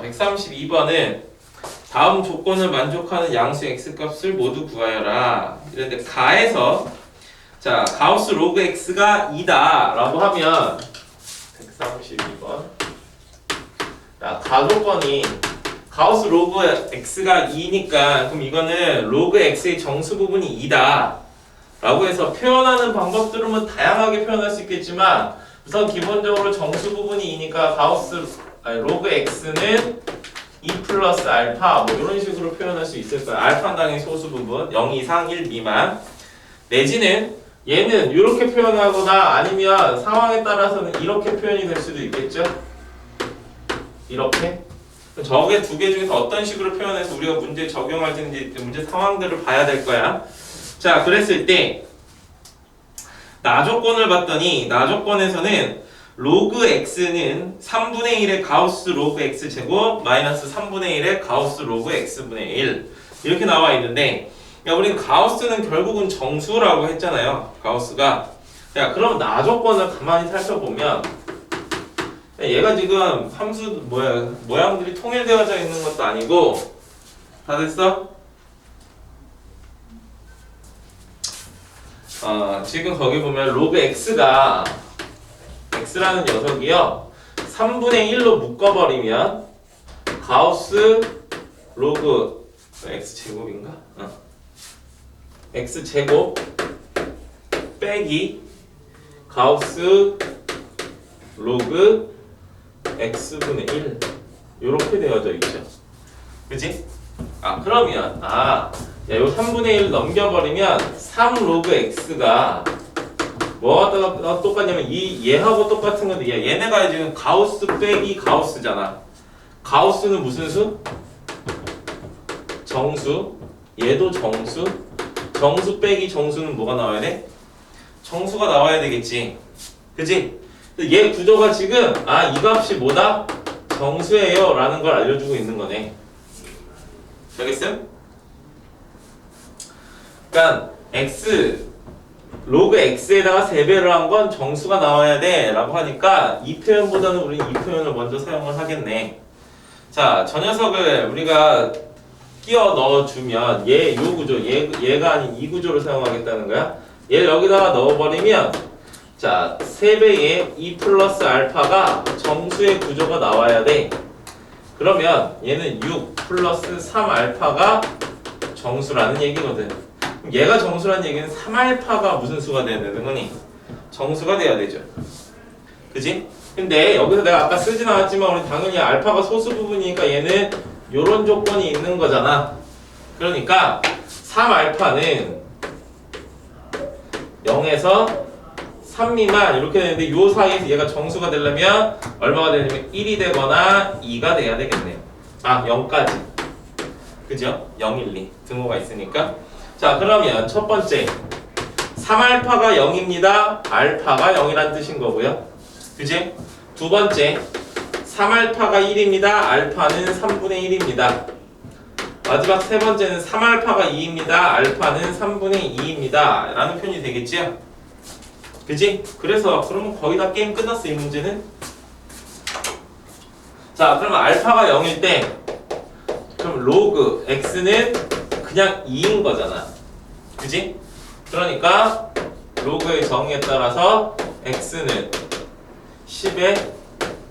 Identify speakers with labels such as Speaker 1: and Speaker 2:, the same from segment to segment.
Speaker 1: 그래서 132번은 다음 조건을 만족하는 양수 x 값을 모두 구하여라. 이런데 가에서 자 가우스 로그 x가 2다 라고 하면 132번 자 가조건이 가우스 로그 x가 2니까 그럼 이거는 로그 x의 정수 부분이 2다 라고 해서 표현하는 방법들은 다양하게 표현할 수 있겠지만 우선 기본적으로 정수 부분이 2니까 가우스 로그 x는 2 플러스 알파 뭐 이런 식으로 표현할 수 있을 거야. 알파는 당연히 소수 부분. 0 이상 1 미만. 내지는 얘는 이렇게 표현하거나 아니면 상황에 따라서는 이렇게 표현이 될 수도 있겠죠? 이렇게? 저게 두 개 중에서 어떤 식으로 표현해서 우리가 문제 적용할 텐지 문제 상황들을 봐야 될 거야. 자 그랬을 때 나조건을 봤더니 나조건에서는 로그 x는 3분의 1의 가우스 로그 x 제곱 마이너스 3분의 1의 가우스 로그 x분의 1 이렇게 나와 있는데 야 우리는 가우스는 결국은 정수라고 했잖아요. 가우스가. 야 그럼 나조건을 가만히 살펴보면 야, 얘가 지금 함수 뭐야 모양들이 통일되어져 있는 것도 아니고 다 됐어? 어, 지금 거기 보면 로그 x가 x라는 녀석이요 3분의 1로 묶어버리면 가우스 로그 x 제곱인가? 어. x 제곱 빼기 가우스 로그 x분의 1 이렇게 되어져 있죠 그지? 아 그러면 아 야, 요 3분의 1 넘겨버리면 3 로그 x가 뭐가 똑- 똑같냐면 이 얘하고 똑같은 건데 얘, 얘네가 지금 가우스 빼기 가우스잖아. 가우스는 무슨 수? 정수. 얘도 정수. 정수 빼기 정수는 뭐가 나와야 돼? 정수가 나와야 되겠지. 근데 얘 구조가 지금 아 이 값이 뭐다? 정수예요 라는 걸 알려주고 있는 거네. 알겠음? 그러니까 x 로그 x에다가 세배를 한 건 정수가 나와야 돼 라고 하니까 이 표현보다는 우리는 이 표현을 먼저 사용을 하겠네. 자 저 녀석을 우리가 끼워 넣어주면 얘 요 구조 얘, 얘가 아닌 이 구조를 사용하겠다는 거야? 얘를 여기다가 넣어버리면 자 3배의 2 플러스 알파가 정수의 구조가 나와야 돼. 그러면 얘는 6 플러스 3 알파가 정수라는 얘기거든 얘가 정수라는 얘기는 3알파가 무슨 수가 돼야 되는 거니? 정수가 돼야 되죠. 그지? 근데 여기서 내가 아까 쓰진 않았지만 우리 당연히 알파가 소수 부분이니까 얘는 요런 조건이 있는 거잖아. 그러니까 3알파는 0에서 3 미만 이렇게 되는데 요 사이에서 얘가 정수가 되려면 얼마가 되냐면 1이 되거나 2가 돼야 되겠네요. 아 0까지. 그죠? 0, 1, 2 등호가 있으니까 자 그러면 첫 번째. 3알파가 0입니다. 알파가 0이란 뜻인 거고요. 그지? 두 번째. 3알파가 1입니다. 알파는 3분의 1입니다. 마지막 세 번째는 3알파가 2입니다. 알파는 3분의 2입니다. 라는 표현이 되겠지요? 그지? 그래서 그러면 거의 다 게임 끝났어 이 문제는? 자 그러면 알파가 0일 때 그럼 로그 x는 그냥 2인 거잖아. 그지? 그러니까 로그의 정의에 따라서 x는 10의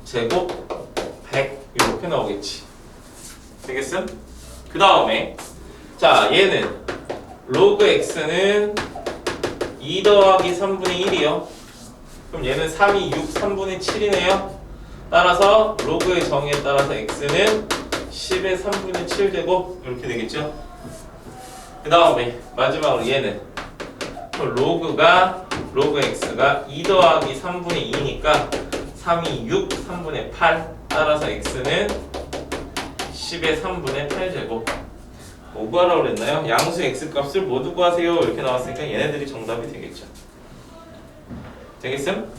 Speaker 1: 제곱 100 이렇게 나오겠지. 되겠음? 그 다음에 자 얘는 로그 x는 2 더하기 3분의 1이요. 그럼 얘는 3이 6, 3분의 7이네요. 따라서 로그의 정의에 따라서 x는 10의 3분의 7 제곱 이렇게 되겠죠? 그 다음에 마지막으로 얘는 또 로그가 로그 x가 2 더하기 3분의 2니까 3이 6, 3분의 8 따라서 x는 10의 3분의 8 제곱 뭐 구하라고 그랬나요? 양수 x 값을 모두 구하세요 이렇게 나왔으니까 얘네들이 정답이 되겠죠 되겠음?